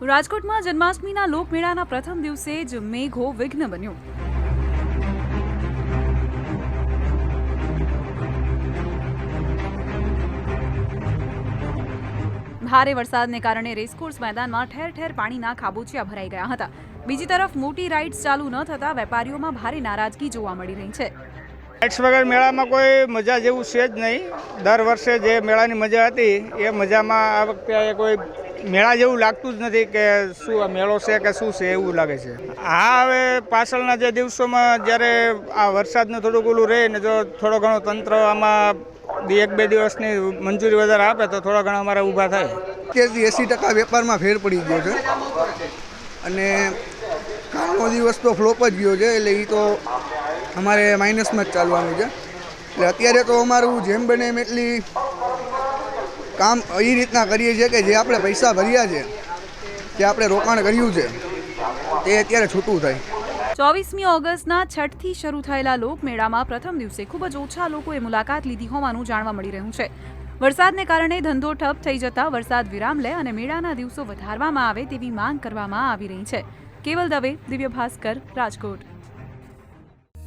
રાજકોટમાં જન્માષ્ટમીના લોકમેળાના પ્રથમ દિવસે જ મેઘો વિઘ્ન બન્યો. ભારે વરસાદને કારણે રેસકોર્સ મેદાનમાં ઠેર ઠેર પાણીના ખાબોચિયા ભરાઈ ગયા હતા. બીજી તરફ મોટી રાઇડ્સ ચાલુ ન થતા વેપારીઓમાં ભારે નારાજગી જોવા મળી રહી છે. લાઇટ્સ વગર મેળામાં કોઈ મજા જેવું છે જ નહીં. દર વર્ષે જે મેળાની મજા હતી, એ મજામાં આ વખતે કોઈ મેળા જેવું લાગતું જ નથી કે શું આ મેળો છે કે શું છે એવું લાગે છે. હા, હવે પાછળના જે દિવસોમાં જ્યારે આ વરસાદનું થોડુંક ઓલું રહે ને જો થોડો ઘણો તંત્ર આમાં એક બે દિવસની મંજૂરી વધારે આપે તો થોડા ઘણા અમારે ઊભા થાય. સિત્તેરથી એંસી ટકા વેપારમાં ફેર પડી ગયો છે. અને કાલનો દિવસ તો ફ્લોપ જ ગયો છે, એટલે એ તો અમારે માઇનસમાં જ ચાલવાનું છે. એટલે અત્યારે તો અમારું જેમ બને એમ એટલી કામ એ રીતના કરીએ છીએ કે જે આપણે પૈસા ભર્યા છે, જે આપણે રોકાણ કર્યું છે, તે અત્યારે છૂટું થાય. ચોવીસમી ઓગસ્ટના છઠથી શરૂ થયેલા લોકમેળામાં પ્રથમ દિવસે ખૂબ જ ઓછા લોકોએ મુલાકાત લીધી હોવાનું જાણવા મળી રહ્યું છે. વરસાદને કારણે ધંધો ઠપ થઈ જતા વરસાદ વિરામ લે અને મેળાના દિવસો વધારવામાં આવે તેવી માંગ કરવામાં આવી રહી છે. Keval Dave Divya Bhaskar Rajkot.